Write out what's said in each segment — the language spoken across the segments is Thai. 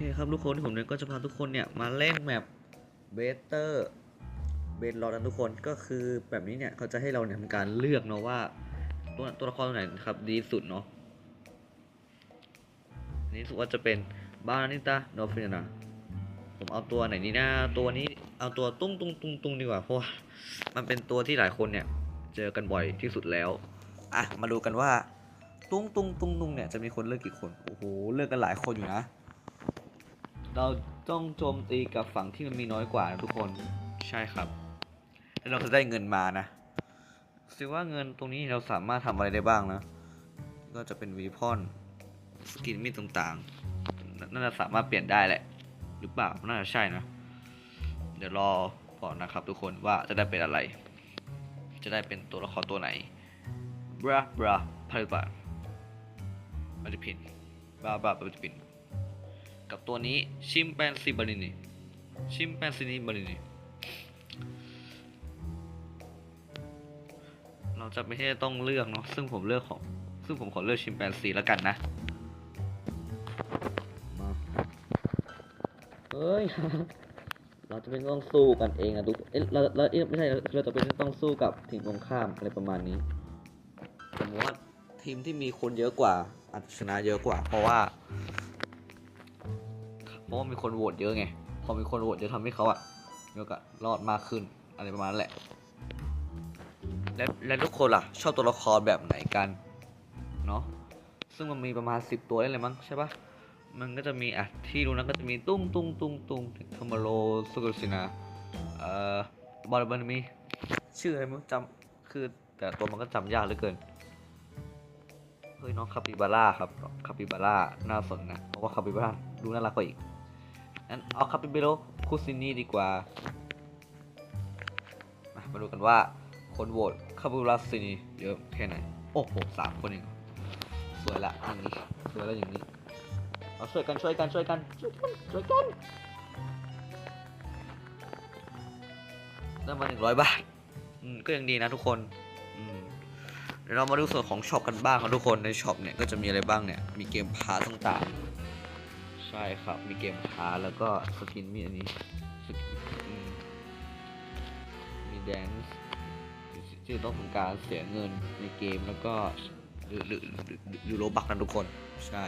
เคครับทุกคนผมเนี่ยก็จะพาทุกคนเนี่ยมาเล่นแมปเบเตอร์เบนลอนะทุกคนก็คือแบบนี้เนี่ยเขาจะให้เราเนี่ยทำการเลือกเนาะว่าตัวตัวละครตัวไหนครับดีสุดเนาะอันนี้สึกว่าจะเป็นบ้านนิตาโนฟินาผมเอาตัวไหนดีนะตัวนี้เอาตัวตุ้งตุ้งตุ้งตุ้งดีกว่าเพราะว่ามันเป็นตัวที่หลายคนเนี่ยเจอกันบ่อยที่สุดแล้วอะมาดูกันว่าตุ้งตุ้งตุ้งตุ้งเนี่ยจะมีคนเลือกกี่คนโอ้โหเลือกกันหลายคนอยู่นะ เราต้องโจมตีกับฝั่งที่มันมีน้อยกว่านะทุกคน ใช่ครับ แล้วเราจะได้เงินมานะสิว่าเงินตรงนี้เราสามารถทำอะไรได้บ้างนะ ก็จะเป็นวีพอนสกินมีดต่างๆนน่าจะสามารถเปลี่ยนได้แหละ หรือเปล่า น่าจะใช่นะ เดี๋ยวรอก่อนนะครับทุกคนว่าจะได้เป็นอะไร จะได้เป็นตัวละครตัวไหนบราบราพาริบามันจะผิดบราบรามันจะผิด กับตัวนี้ชิมแปนซีบารินีชิมแปนซีนีบารินีเราจะไม่ใช่ต้องเลือกเนาะซึ่งผมเลือกของซึ่งผมขอเลือกชิมแปนซีแล้วกันนะมาเฮ้ย เราจะเป็นต้องสู้กันเองอะทุกเอ๊ะเราเราเอ๊ะไม่ใช่เราจะเป็นต้องสู้กับทีมตรงข้ามอะไรประมาณนี้ผมว่าทีมที่มีคนเยอะกว่าอาจจะชนะเยอะกว่า เพราะว่า เพราะว่ามีคนโหวตเยอะไง พอมีคนโหวตเยอะทำให้เขาอะมีโอกาสรอดมากขึ้นอะไรประมาณนั้นแหละ และและทุกคนล่ะ ชอบตัวละครแบบไหนกันเนาะซึ่งมันมีประมาณ10ตัวได้เลยมั้งใช่ปะมันก็จะมีอะที่รู้นะก็จะมีตุ้งตุ้งตุ้งตุ้งทอมโรสุกุสินาเอ่อบอลบันมีชื่ออะไรม่รู้จำคือแต่ตัวมันก็จำยากเหลือเกินเฮ้ยน้องคาปิบาร่าครับคาปิบาร่าน่าสนนะเพราะว่าคาปิบาร่าดูน่ารักกว่าอีก งั้นเอาคาปิเบโรคุซินี่ดีกว่า มาดูกันว่าคนโหวตคาปิบาร่าซินี่เยอะแค่ไหน โอ้โหสามคนเอง สวยละอย่างนี้ สวยล้วอย่างนี้ เอาช่วยกันช่วยกันช่วยกันช่วยกันช่วยกันได้มาหนึ่งร้อยบาท อืมก็ยังดีนะทุกคน อืมเดี๋ยวเรามาดูส่วนของช็อปกันบ้างครับทุกคน ในช็อปเนี่ยก็จะมีอะไรบ้างเนี่ย มีเกมพาร์ทต่างๆ ใช่ครับ มีเกมพาแล้วก็สกินมีอันนี้สกินมีแดนซ์ที่ต้องทำการเสียเงินในเกมแล้วก็หรือหรือหรือหรือโลบักนะทุกคนใช่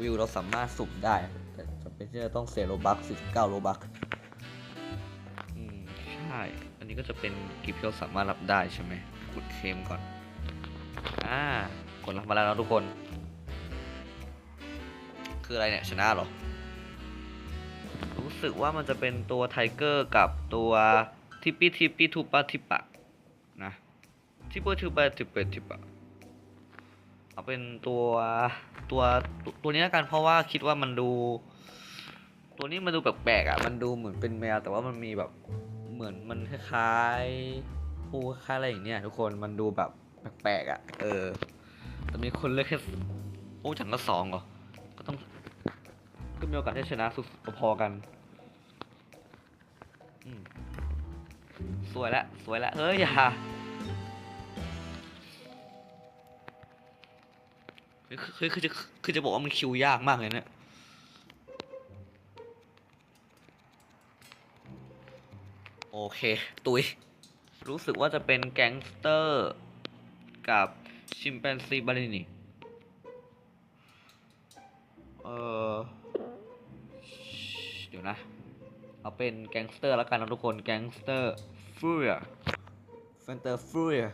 วิวเราสามารถสุ่มได้ แต่จำเป็นที่จะต้องเสียโลบัก49โลบักอืมใช่ อันนี้ก็จะเป็นกิฟต์ที่เราสามารถรับได้ใช่ไหมกดเคลมก่อนอ่ากดรับมาแล้วนะทุกคน คืออะไรเนี่ยชนะหรอ รู้สึกว่ามันจะเป็นตัวไทเกอร์กับตัวทิปปี้ทิปปี้ทูปะทิปะนะทิปเปอร์ทูปะทิปเปอร์ทิปะเอาเป็นตัวตัวตัวนี้แล้วกันเพราะว่าคิดว่ามันดู ตัวนี้มันดูแปลกๆอะมันดูเหมือนเป็นแมวแต่ว่ามันมีแบบเหมือนมันคล้ายๆผู้คล้ายอะไรอย่างเนี้ยทุกคนมันดูแบบแปลกๆอะเออแต่มีคนเลือกแค่โอ้ฉันก็สองเหรอ ก็ต้องก็มีโอกาสที่ชนะสุดพอกันสวยละสวยละเฮ้ยอย่าคือคือคือจะคือจะบอกว่ามันคิวยากมากเลยเนะี่ยโอเค ตุย รู้สึกว่าจะเป็นแก๊งสเตอร์กับชิมแปนซีบารินี เออเดี๋ยวนะ เอาเป็นแก๊งสเตอร์แล้วกันนะทุกคน แก๊งสเตอร์ฟูเรียแฟนเตอร์ฟูเรีย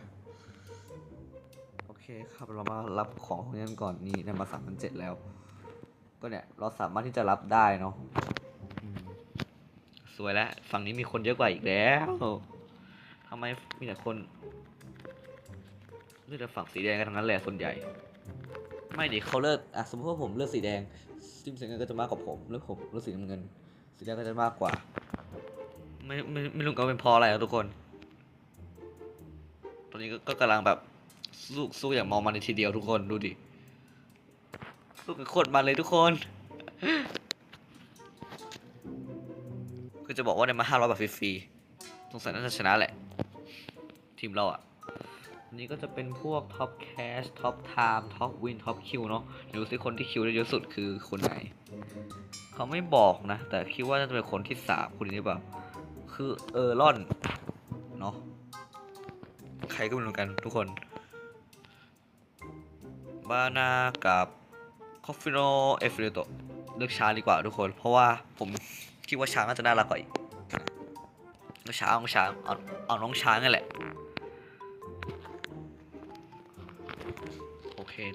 โอเคครับ เรามารับของของนี้กันก่อน นี่ได้มาสามพันเจ็ดแล้ว ก็เนี่ย เราสามารถที่จะรับได้เนาะสวยแล้ว ฝั่งนี้มีคนเยอะกว่าอีกแล้วทำไมมีแต่คนเลือกฝั่งสีแดงกันทั้งนั้นแหละส่วนใหญ่ ไม่ดิเขาเลือกอะสมมติว่าผมเลือกสีแดง ทีมสีเงินก็จะมากกว่าผมเลือผมเลือกสีน้ำเงิน สีแดงก็จะมากกว่า ไม่ไม่ไม่รู้กันเป็นพราะอะไรครับทุกคน ตอนนี้ก็ก็กำลังแบบสู้สู้อย่างมองมันในทีเดียวทุกคนดูดิ สู้กันโคตรมันเลยทุกคนคือจะบอกว่าได้มาห้าร้อยบาทฟรีๆสงสัยน่าจะชนะแหละ ทีมเราอะ อันนี้ก็จะเป็นพวกท็อปแคชท็อปไทม์ท็อปวินท็อปคิวเนาะดูสิคนที่คิวได้เยอะสุดคือคนไหน เขาไม่บอกนะ แต่คิดว่าน่าจะเป็นคนที่สามคนนี้หรือเปล่าคือเออร์ลอนเนาะใครก็ไม่รู้กันทุกคนบานากับคอฟฟิโนเอฟเรโตเลือกช้างดีกว่าทุกคน เพราะว่าผมคิดว่าช้างน่าจะน่ารักกว่าอีกช้างเอาช้างเอาเอาน้องช้างนั่นแหละ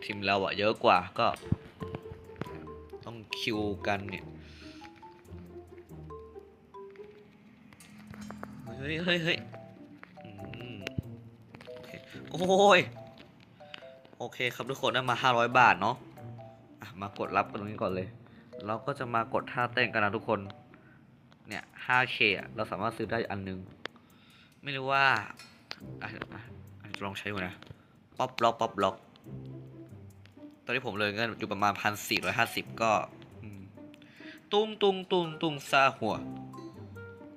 ทีมเราอะเยอะกว่าก็ ต้องคิวกันเนี่ยเฮ้ยเฮ้ยเฮ้ยโอ้ยโอเคครับทุกคนได้มา500 บาทเนาะมากดรับกันตรงนี้ก่อนเลย เราก็จะมากดท่าเต้นกันนะทุกคน เนี่ย 5k เราสามารถซื้อได้อันหนึง ไม่รู้ว่าอะอะอะลองใช้ดูนะ ป๊อปล็อก ป๊อปล็อก ตอนนี้ผมเลยเงินอยู่ประมาณพันสี่ร้อยห้าสิบก็ตุ้งตุ้งตุ้งตุ้งซาหัว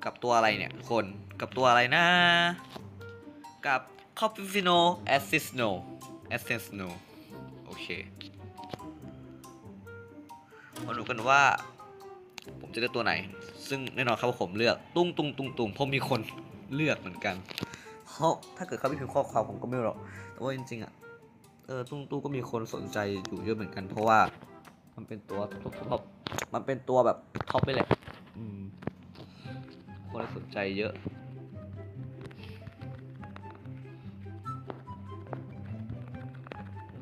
กับตัวอะไรเนี่ยคน กับตัวอะไรนะ กับคอปฟิโนแอสซิสโนแอสเซนสโนโอเคมาดูกันว่า ผมจะเลือกตัวไหน ซึ่งแน่นอนครับว่าผมเลือก ตุ้งตุ้งตุ้งตุ้งเพราะมีคนเลือกเหมือนกันเพราะถ้าเกิดเขาไม่พิมพ์ข้อความผมก็ไม่รู้หรอกแต่ว่าจริงๆอะ เออตุ้งตุ้ก็มีคนสนใจอยู่เยอะเหมือนกัน เพราะว่ามันเป็นตัวท็อปท็อปมันเป็นตัวแบบท็อปไปเลยอืมคนสนใจเยอะ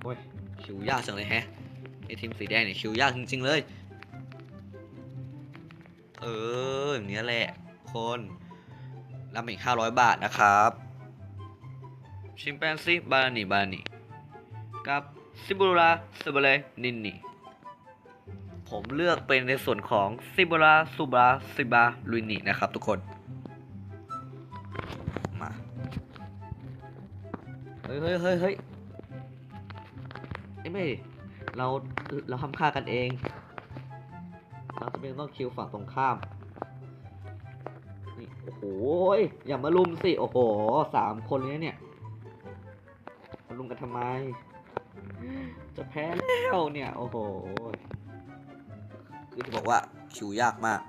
โอ้ยคิวยากจังเลยแฮะไอทีมสีแดงเนี่ยคิวยากจริงๆเลย เอออย่างเนี้ยแหละ คนรับอีกห้าร้อยบาทนะครับ ชิมแปนซีบานีบานี กับซิบูราซิบเลนินนีผมเลือกเป็นในส่วนของซิบูราซูบราซิบาลุนีนะครับทุกคนมาเฮ้ยเฮ้ยเฮ้ยเฮ้ยไอ้ไม่เราเราทำค่ากันเอง เราจะเป็นต้องคิวฝั่งตรงข้ามนี่โอ้โหอย่ามาลุมสิ โอ้โหสามคนเลยเนี่ยมาลุมกันทำไม จะแพ้แล้วเนี่ย โอ้โห คือจะบอกว่าคิวยากมาก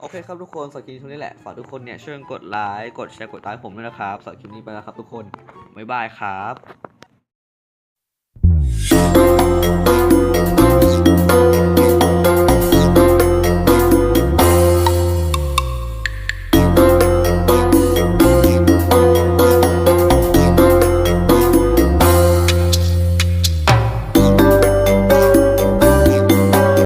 โอเคครับทุกคนสำหรับคลิปนี้เท่านี้แหละ ฝากทุกคนเนี่ยช่วยกดไลค์ กดแชร์ กดติดตามผมด้วยนะครับสำหรับคลิปนี้ไปแล้วครับทุกคน บ๊ายบายครับ